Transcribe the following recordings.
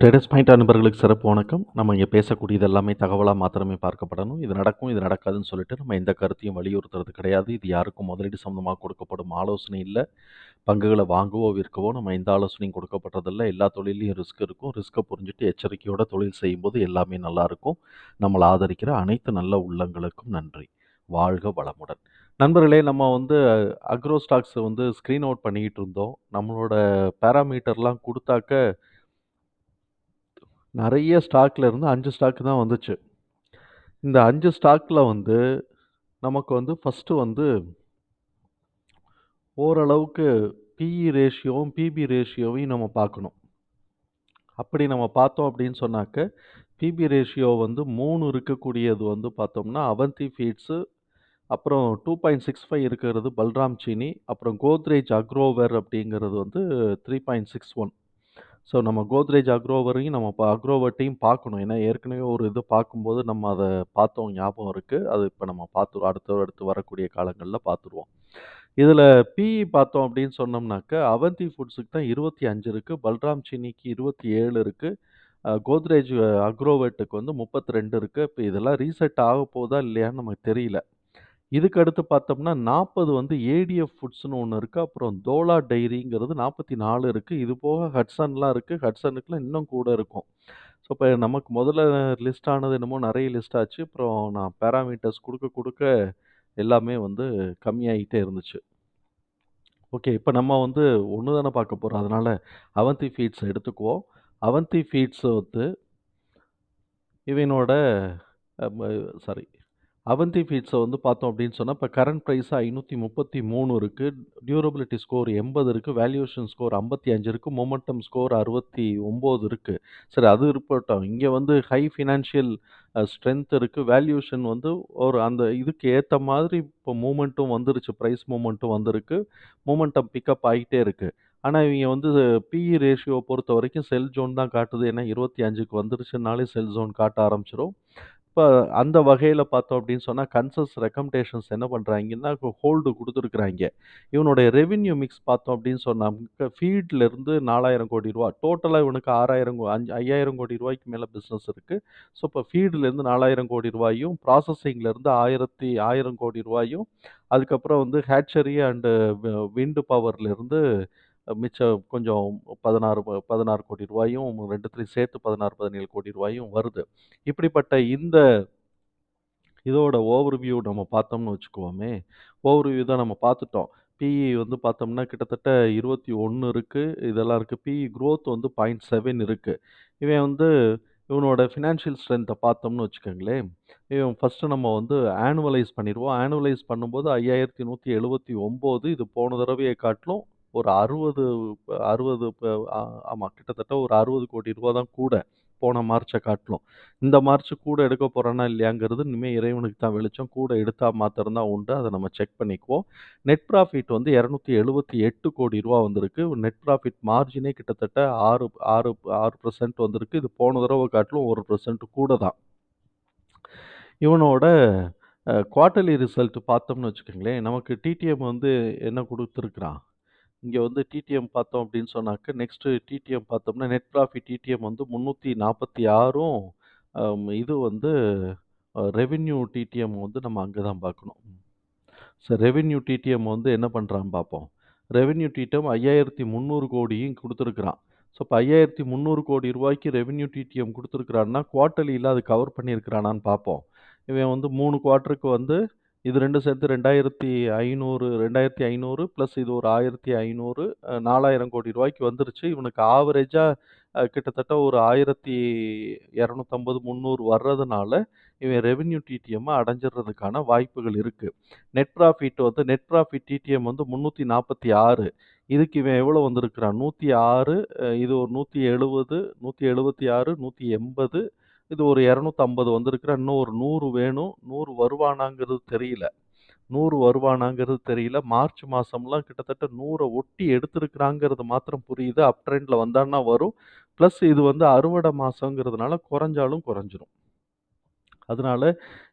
Traders point அன்பர்களுக்கு சிறப்பு வணக்கம். நம்ம இங்கே பேசக்கூடியது எல்லாமே தகவலாக மாத்திரமே பார்க்கப்படணும். இது நடக்கும் இது நடக்காதுன்னு சொல்லிட்டு நம்ம எந்த கருத்தையும் வலியுறுத்துறது கிடையாது. இது யாருக்கும் முதலீடு சம்மந்தமாக கொடுக்கப்படும் ஆலோசனை இல்லை. பங்குகளை வாங்கவோ விற்கவோ நம்ம எந்த ஆலோசனையும் கொடுக்கப்படுறதில்ல எல்லா தொழிலையும் ரிஸ்க் இருக்கும். ரிஸ்க்கை புரிஞ்சுட்டு எச்சரிக்கையோட தொழில் செய்யும்போது எல்லாமே நல்லாயிருக்கும் நம்மளை ஆதரிக்கிற அனைத்து நல்ல உள்ளங்களுக்கும் நன்றி. வாழ்க வளமுடன். நண்பர்களே நம்ம வந்து அக்ரோ ஸ்டாக்ஸை வந்து ஸ்க்ரீன் அவுட் பண்ணிக்கிட்டு இருந்தோம். நம்மளோட பேராமீட்டர்லாம் கொடுத்தாக்க நிறைய ஸ்டாக்ல இருந்து 5 ஸ்டாக் தான் வந்துச்சு. இந்த 5 ஸ்டாக்ல வந்து நமக்கு வந்து ஃபர்ஸ்ட்டு வந்து ஓரளவுக்கு பிஇ ரேஷியோவும், பிபி ரேஷியோவையும் நம்ம பார்க்கணும். அப்படி நம்ம பார்த்தோம் அப்படின்னு சொன்னாக்க, பிபி ரேஷியோ வந்து 3 இருக்கக்கூடியது வந்து பார்த்தோம்னா, அவந்தி ஃபீட்ஸு, அப்புறம் 2.65 இருக்கிறது பல்ராம் சீனி, அப்புறம் கோத்ரேஜ் அக்ரோவர் அப்படிங்கிறது வந்து 3.61. ஸோ நம்ம கோத்ரேஜ் அக்ரோவரையும் நம்ம இப்போ அக்ரோவர்ட்டையும் பார்க்கணும். ஏன்னா ஏற்கனவே ஒரு இது பார்க்கும்போது நம்ம அதை பார்த்தோம் ஞாபகம் இருக்குது அது இப்போ நம்ம பார்த்துருவோம். அடுத்த அடுத்து வரக்கூடிய காலங்களில் பார்த்துருவோம். இதில் பிஇ பார்த்தோம் அப்படின்னு சொன்னோம்னாக்க, அவந்தி ஃபுட்ஸுக்கு தான் இருபத்தி அஞ்சு இருக்குது பல்ராம் சின்னிக்கு இருபத்தி ஏழு இருக்குது கோத்ரேஜ் அக்ரோவேட்டுக்கு வந்து முப்பத்தி ரெண்டு இருக்குது இப்போ இதெல்லாம் ரீசெட் ஆகப்போதா இல்லையான்னு நமக்கு தெரியல. இதுக்கு அடுத்து பார்த்தோம்னா 40 வந்து ஏடிஎஃப் ஃபுட்ஸ்ன்னு ஒண்ணு இருக்கு. அப்புறம் தோலா டைரிங்கிறது 44 இருக்கு. இது போக ஹட்சன்லாம் இருக்கு. ஹட்சனுக்குலாம் இன்னும் கூட இருக்கும். ஸோ இப்ப நமக்கு முதல்ல லிஸ்ட் ஆனது என்னமோ நெறைய லிஸ்ட் ஆச்சு. அப்புறம் நான் பேராமீட்டர்ஸ் குடுக்க குடுக்க எல்லாமே வந்து கம்மியாயிட்டே இருந்துச்சு. ஓகே. இப்ப நம்ம வந்து ஒண்ணு தானே பார்க்க போறோம். அதனால அவந்தி ஃபீட்ஸ் எடுத்துக்குவோம். அவந்தி ஃபீட்ஸ் வந்து இவனோட அ ம சாரி அவந்தி ஃபீட்ஸை வந்து பார்த்தோம் அப்படின்னு சொன்னால் இப்போ கரண்ட் ப்ரைஸ் ஐந்நூற்றி முப்பத்தி மூணு இருக்குது டியூரபிலிட்டி ஸ்கோர் எண்பது இருக்குது வேல்யூஷன் ஸ்கோர் ஐம்பத்தி அஞ்சு இருக்குது மொமெண்டம் ஸ்கோர் அறுபத்தி ஒம்பது இருக்குது சரி அது இருக்கட்டும். இங்கே வந்து ஹை ஃபினான்ஷியல் ஸ்ட்ரென்த் இருக்குது வேல்யூஷன் வந்து ஒரு அந்த இதுக்கு ஏற்ற மாதிரி இப்போ மூமெண்ட்டும் வந்துருச்சு. ப்ரைஸ் மூமெண்ட்டும் வந்திருக்கு. மூமெண்டம் பிக்கப் ஆகிட்டே இருக்குது ஆனால் இவங்க வந்து பிஇ ரேஷியோ பொறுத்தவரைக்கும் செல் ஜோன் தான் காட்டுது. ஏன்னா 25க்கு வந்துருச்சுனாலே செல் ஜோன் காட்ட ஆரம்பிச்சிடும் இப்போ அந்த வகையில் பார்த்தோம் அப்படின்னு சொன்னால் கன்சஸ் ரெக்கமெண்டேஷன்ஸ் என்ன பண்ணுறாங்கன்னா ஹோல்டு கொடுத்துருக்குறாங்க. இவனுடைய ரெவின்யூ மிக்ஸ் பார்த்தோம் அப்படின்னு சொன்னால் ஃபீல்ட்லேருந்து நாலாயிரம் கோடி ரூபா டோட்டலாக இவனுக்கு ஆறாயிரம் அஞ்சு ஐயாயிரம் கோடி ரூபாய்க்கு மேலே பிஸ்னஸ் இருக்குது ஸோ இப்போ ஃபீட்லேருந்து 4000 கோடி ரூபாயும் ப்ராசஸிங்லேருந்து ஆயிரத்தி ஆயிரம் கோடி ரூபாயும் அதுக்கப்புறம் வந்து ஹேட்சரி அண்டு விண்டு பவர்லேருந்து மிச்சம் கொஞ்சம் 16 ப 16 கோடி ரூபாயும் ரெண்டுத்துலேயும் சேர்த்து 16, 17 கோடி ரூபாயும் வருது. இப்படிப்பட்ட இந்த இதோட ஓவர்வியூ நம்ம பார்த்தோம்னு வச்சுக்குவோமே, ஓவர்வியூ தான் நம்ம பார்த்துட்டோம். பிஇ வந்து பார்த்தோம்னா கிட்டத்தட்ட இருபத்தி ஒன்று இருக்குது இதெல்லாம் இருக்குது பிஇ க்ரோத் வந்து பாயிண்ட் செவன் இருக்குது இவன் வந்து இவனோட ஃபினான்ஷியல் ஸ்ட்ரென்த்தை பார்த்தோம்னு வச்சுக்கோங்களேன், இவன் ஃபஸ்ட்டு நம்ம வந்து ஆனுவலைஸ் பண்ணிடுவோம் ஆனுவலைஸ் பண்ணும்போது 5179 இது போன தடவையை காட்டிலும் ஒரு அறுபது அறுபது ஆமாம் கிட்டத்தட்ட ஒரு 60 கோடி ரூபா தான் கூட. போன மார்ச்சை காட்டிலும். இந்த மார்ச் கூட எடுக்க போகிறோன்னா இல்லையாங்கிறது இனிமேல் இறைவனுக்கு தான் வெளிச்சம். கூட எடுத்தால் மாத்திரம் தான் உண்டு. அதை நம்ம செக் பண்ணிக்குவோம். நெட் ப்ராஃபிட் வந்து 278 கோடி ரூபா வந்திருக்கு. நெட் ப்ராஃபிட் மார்ஜினே கிட்டத்தட்ட 6 6 6% வந்திருக்கு. இது போன தடவை காட்டிலும் ஒரு பர்சன்ட் கூட தான். இவனோட அ குவார்ட்டர்லி ரிசல்ட் பார்த்தோம்னு வச்சுக்கோங்களேன், நமக்கு டிடிஎம் வந்து என்ன கொடுத்துருக்குறான் இங்கே வந்து டிடிஎம் பார்த்தோம் அப்படின்னு சொன்னாக்க, நெக்ஸ்ட்டு டிடிஎம் பார்த்தோம்னா, நெட் ப்ராஃபிட் டிடிஎம் வந்து முன்னூற்றி நாற்பத்தி ஆறும் இது வந்து ரெவின்யூ ரெவென்யூ டிடிஎம் வந்து நம்ம அங்கே தான் பார்க்கணும். ஸோ ரெவென்யூ டிடிஎம் வந்து என்ன பண்ணுறான்னு பார்ப்போம். ரெவென்யூ டிடிஎம் 5300 கோடியும் கொடுத்துருக்குறான் ஸோ இப்போ ஐயாயிரத்தி முந்நூறு கோடி ரூபாய்க்கு ரெவென்யூ டிடிஎம் கொடுத்துருக்குறான்னா குவார்ட்டர்லியில் அது கவர் பண்ணியிருக்கிறானான்னு பார்ப்போம். இவன் வந்து மூணு குவார்ட்டருக்கு வந்து இது 2 சேர்த்து 2500 2500 பிளஸ் இது ஒரு 1500 அ 4000 கோடி ரூபாய்க்கு வந்துருச்சு. இவனுக்கு ஆவரேஜா அ கிட்டத்தட்ட ஒரு 1250, 300 வர்றதுனால, இவன் ரெவென்யூ டிடிஎம்மை அடைஞ்சிறதுக்கான வாய்ப்புகள் இருக்கு. நெட் ப்ராஃபிட் வந்து நெட் ப்ராஃபிட் டிடிஎம் வந்து 346 இதுக்கு இவன் எவ்வளோ வந்திருக்கிறான்? 106 அ இது ஒரு 170, 176, 180 இது ஒரு இரநூத்தம்பது வந்திருக்கிற இன்னும் ஒரு நூறு வேணும். நூறு வருவானாங்கிறது தெரியல. நூறு வருவானாங்கிறது தெரியல. மார்ச் மாதம்லாம் கிட்டத்தட்ட நூறை ஒட்டி எடுத்திருக்கிறாங்கிறது மாத்திரம் புரியுது. அப் ட்ரெண்டில் வந்தான்னா வரும். ப்ளஸ் இது வந்து அறுவடை மாதங்கிறதுனால குறைஞ்சாலும் குறைஞ்சிரும். அதனால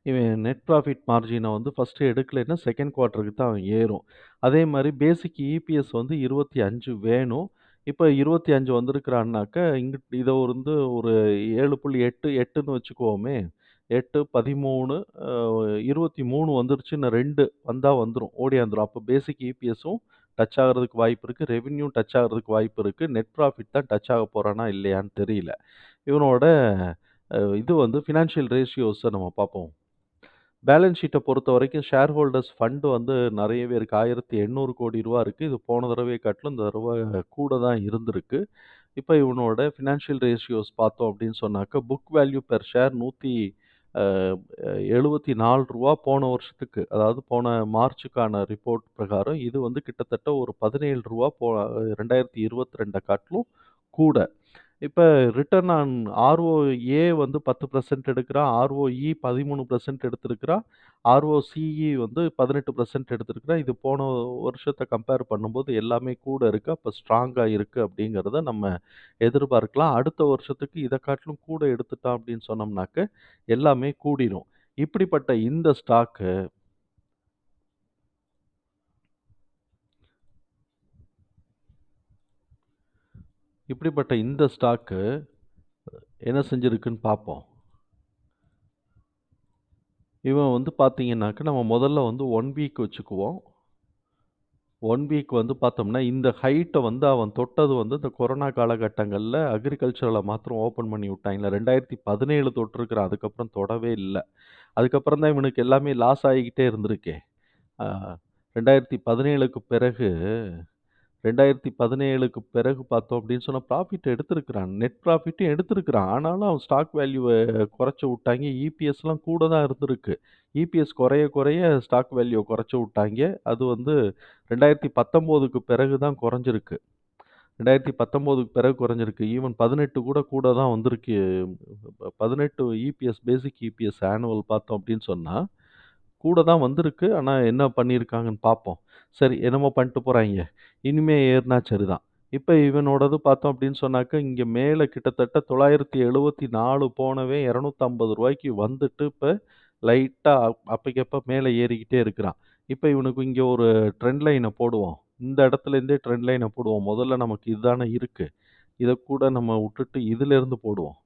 இவன் நெட் ப்ராஃபிட் மார்ஜின வந்து ஃபஸ்ட்டு எடுக்கலைன்னா, செகண்ட் குவார்ட்டருக்கு தான் அவன் ஏறும். அதே மாதிரி பேசிக் இபிஎஸ் வந்து 25 வேணும். இப்ப 25 வந்திருக்கிறான்னாக்க, இங்கிட்டு இத வந்து ஒரு 7.8 8ன்னு வச்சுக்குவோமே. 8, 13 அ 23 வந்துருச்சு. இன்னும் 2 வந்தா வந்துரும். ஓடியாந்துரும். அப்ப பேசிக் இபிஎஸும் டச் ஆகுறதுக்கு வாய்ப்பு இருக்கு. ரெவென்யூ டச் ஆகுறதுக்கு வாய்ப்பு இருக்கு. நெட் ப்ராஃபிட் தான் டச் ஆக போறானா இல்லையான்னு தெரியல. இவனோட அ இது வந்து ஃபினான்ஷியல் ரேஷியோஸ நம்ம பார்ப்போம். பேலன்ஸ் ஷீட்டை பொறுத்த வரைக்கும் ஷேர் ஹோல்டர்ஸ் ஃபண்டு வந்து நிறையவே இருக்குது ஆயிரத்தி எண்ணூறு கோடி ரூபா இருக்குது இது போன தடவை காட்டிலும் இந்த தடவை கூட தான் இருந்திருக்கு. இப்போ இவனோட ஃபினான்ஷியல் ரேஷியோஸ் பார்த்தோம் அப்படின்னு சொன்னாக்க, புக் வேல்யூ பெர் ஷேர் நூற்றி எழுபத்தி நாலு ரூபா போன வருஷத்துக்கு, அதாவது போன மார்ச்சுக்கான ரிப்போர்ட் பிரகாரம் இது வந்து கிட்டத்தட்ட ஒரு பதினேழு ரூபா போ 2022 காட்டிலும் கூட. இப்ப ரிட்டர்ன் ஆன் ஆர்ஓஏ வந்து 10% எடுக்கிறான். ஆர்ஓஇ 13% எடுத்திருக்கிறான். ஆர்ஓசிஇ வந்து 18% எடுத்திருக்கிறான். இது போன வருஷத்த கம்பேர் பண்ணும்போது எல்லாமே கூட இருக்கு. அப்ப ஸ்ட்ராங்கா இருக்கு அப்படிங்கிறத நம்ம எதிர்பார்க்கலாம். அடுத்த வருஷத்துக்கு இத காட்டிலும் கூட எடுத்துட்டான் அப்படின்னு சொன்னோம்னாக்க, எல்லாமே கூடிரும். இப்படிப்பட்ட இந்த ஸ்டாக்கு இப்படிப்பட்ட இந்த ஸ்டாக்கு என்ன செஞ்சிருக்குன்னு பார்ப்போம். இவன் வந்து பார்த்தீங்கன்னாக்க, நம்ம முதல்ல வந்து ஒன் வீக் வச்சுக்குவோம். ஒன் வீக் வந்து பார்த்தோம்னா, இந்த ஹைட்டை வந்து அவன் தொட்டது வந்து இந்த கொரோனா காலகட்டங்களில் அக்ரிகல்ச்சரில் மாத்திரம் ஓப்பன் பண்ணி விட்டாய்ங்கல்ல. 2017 தொட்டிருக்கிறான். அதுக்கப்புறம் தொடவே இல்லை அதுக்கப்புறம் தான் இவனுக்கு எல்லாமே லாஸ் ஆகிக்கிட்டே இருந்திருக்கே. ரெண்டாயிரத்தி பதினேழுக்கு பிறகு 2017க்கு பிறகு பார்த்தோம் அப்படின்னு சொன்னால் ப்ராஃபிட் எடுத்திருக்கிறான். நெட் ப்ராஃபிட்டும் எடுத்திருக்கிறான். ஆனாலும் அவன் ஸ்டாக் வேல்யூவை குறைச்சி விட்டாங்க இபிஎஸ்லாம் கூட தான் இருந்திருக்கு. இபிஎஸ் குறைய குறைய ஸ்டாக் வேல்யூவை குறைச்சி விட்டாங்க அது வந்து 2019க்கு பிறகு தான் குறைஞ்சிருக்கு. 2019க்கு பிறகு குறைஞ்சிருக்கு. ஈவன் 18 கூட கூட தான் வந்திருக்கு. 18 இபிஎஸ் பேசிக் இபிஎஸ் ஆனுவல் பார்த்தோம் அப்படின்னு சொன்னால் கூட தான் வந்திருக்கு. ஆனால் என்ன பண்ணியிருக்காங்கன்னு பார்ப்போம். சரி என்னமோ பண்ணிட்டு போகிறாய்ங்க இனிமே ஏறினா சரிதான். இப்போ இவனோடது பார்த்தோம் அப்படின்னு சொன்னாக்க, இங்கே மேலே கிட்டத்தட்ட தொள்ளாயிரத்தி எழுபத்தி நாலு போனவே இரநூத்தம்பது ரூபாய்க்கு வந்துட்டு இப்போ லைட்டாக அப்பைக்கப்போ மேலே ஏறிக்கிட்டே இருக்கிறான். இப்போ இவனுக்கு இங்கே ஒரு ட்ரெண்ட் லைனை போடுவோம். இந்த இடத்துலேருந்தே ட்ரெண்ட் லைனை போடுவோம். முதல்ல நமக்கு இதுதானே இருக்குது இதை கூட நம்ம விட்டுட்டு இதிலேருந்து போடுவோம்.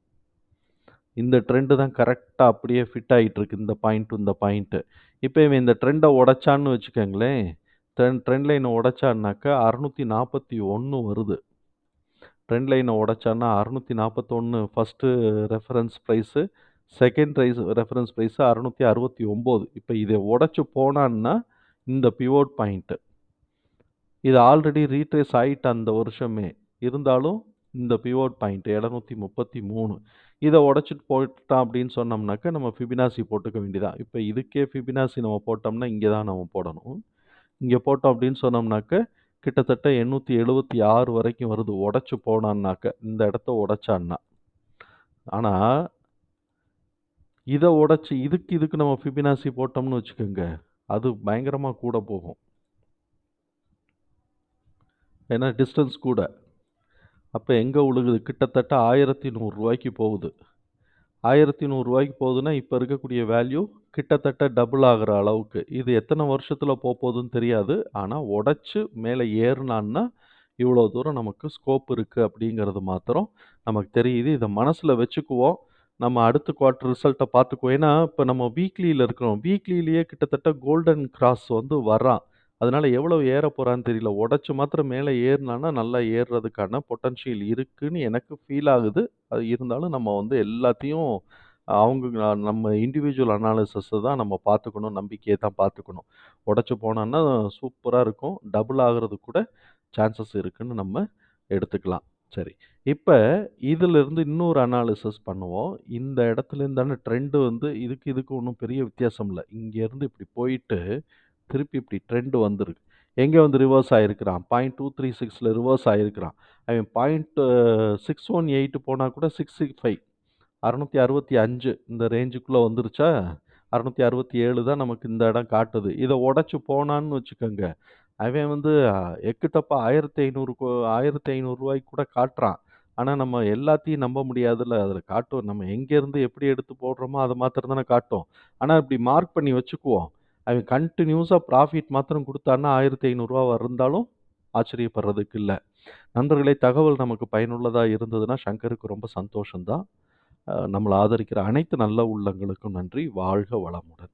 இந்த ட்ரெண்டு தான் கரெக்டாக அப்படியே ஃபிட் ஆகிட்டு இருக்கு. இந்த பாயிண்ட்டு இந்த பாயிண்ட்டு இப்போ இவன் இந்த ட்ரெண்டை உடச்சான்னு வச்சுக்கோங்களேன் ட்ரெண்ட் ட்ரெண்ட் லைன உடைச்சான்னாக்க 641 வருது. ட்ரெண்ட் லைனை உடைச்சான்னா அறநூற்றி நாற்பத்தொன்று first reference price second rise reference price அறநூற்றி அறுபத்தி ஒம்பது இப்போ இதை உடச்சி போனான்னா, இந்த பிவோட் பாயிண்ட்டு இது ஆல்ரெடி ரீட்ரேஸ் ஆகிட்டு அந்த வருஷமே. இருந்தாலும் இந்த பிவோட் பாயிண்ட் 733. இத உடைச்சுட்டு போயிட்டான் அப்படின்னு சொன்னோம்னாக்கா நம்ம ஃபிபினாசி போட்டுக்க வேண்டியதான். இப்போ இதுக்கே ஃபிபினாசி நம்ம போட்டோம்னா, இங்கே தான் நம்ம போடணும். இங்கே போட்டோம் அப்படின்னு சொன்னோம்னாக்க, கிட்டத்தட்ட 876 வரைக்கும் வருது. உடச்சி போனான்னாக்க, இந்த இடத்த உடைச்சான்னா. ஆனால் இதை உடச்சி இதுக்கு இதுக்கு நம்ம ஃபிபினாசி போட்டோம்னு வச்சுக்கோங்க அது பயங்கரமாக கூட போகும். ஏன்னா டிஸ்டன்ஸ் கூட. அப்போ எங்கே விழுகுது? கிட்டத்தட்ட ஆயிரத்தி நூறுரூவாய்க்கு போகுது. ஆயிரத்தி நூறுரூவாய்க்கு போகுதுன்னா, இப்போ இருக்கக்கூடிய வேல்யூ கிட்டத்தட்ட டபுள் ஆகிற அளவுக்கு. இது எத்தனை வருஷத்தில் போகுதுன்னு தெரியாது. ஆனால் உடச்சி மேலே ஏறுனான்னா, இவ்வளோ தூரம் நமக்கு ஸ்கோப் இருக்குது அப்படிங்கிறது மாத்திரம் நமக்கு தெரியுது. இதை மனசில் வச்சுக்குவோம். நம்ம அடுத்த குவார்ட்டர் ரிசல்ட்டை பார்த்துக்குவோம். ஏன்னா, இப்போ நம்ம வீக்லியில் இருக்கிறோம். வீக்லியிலேயே கிட்டத்தட்ட கோல்டன் கிராஸ் வந்து வர்றான். அதனால எவ்வளவு ஏறப் போறான்னு தெரியல. உடைச்சு மாத்திரம் மேல ஏறுனான்னா, நல்லா ஏறுறதுக்கான பொட்டன்ஷியல் இருக்குன்னு எனக்கு ஃபீல் ஆகுது. அது இருந்தாலும் நம்ம வந்து எல்லாத்தையும் அவங்க நம்ம இண்டிவிஜுவல் அனாலிசிஸ தான் நம்ம பார்த்துக்கணும். நம்பிக்கைய தான் பார்த்துக்கணும். உடைச்சு போனான்னா சூப்பரா இருக்கும். டபுள் ஆகுறதுக்கு கூட சான்சஸ் இருக்குன்னு நம்ம எடுத்துக்கலாம். சரி. இப்ப இதிலிருந்து இன்னொரு அனாலிசிஸ் பண்ணுவோம். இந்த இடத்துலேருந்தான தானே ட்ரெண்ட் வந்து இதுக்கு இதுக்கு ஒண்ணும் பெரிய வித்தியாசம் இல்ல. இங்கேருந்து இப்படி போயிட்டு, திருப்பி இப்படி ட்ரெண்டு வந்திருக்கு. எங்கே வந்து ரிவர்ஸ் ஆகிருக்கிறான் பாயிண்ட் டூ த்ரீ சிக்ஸில் ரிவர்ஸ் ஆயிருக்கிறான். அவன் பாயிண்ட் சிக்ஸ் ஒன் எயிட்டு போனால் கூட 665 665 இந்த ரேஞ்சுக்குள்ளே வந்துருச்சா? 667 தான் நமக்கு இந்த இடம் காட்டுது. இதை உடச்சி போனான்னு வச்சுக்கோங்க அவன் வந்து எக்கு தப்பா 1500 கு ரூ. 1500 கூட காட்டுறான். ஆனால் நம்ம எல்லாத்தையும் நம்ப முடியாதுல்ல. அதில் காட்டும். நம்ம எங்கேருந்து எப்படி எடுத்து போடுறோமோ, அதை மாத்திரம் தானே காட்டும். ஆனால் இப்படி மார்க் பண்ணி வச்சுக்குவோம். அவன் கண்டினியூஸாக ப்ராஃபிட் மாத்திரம் கொடுத்தான்னா ஆயிரத்தி ஐநூறுரூவா இருந்தாலும் ஆச்சரியப்படுறதுக்கு இல்லை நண்பர்களே தகவல் நமக்கு பயனுள்ளதாக இருந்ததுன்னா, சங்கருக்கு ரொம்ப சந்தோஷம்தான் நம்மளை ஆதரிக்கிற அனைத்து நல்ல உள்ளங்களுக்கும் நன்றி. வாழ்க வளமுடன்.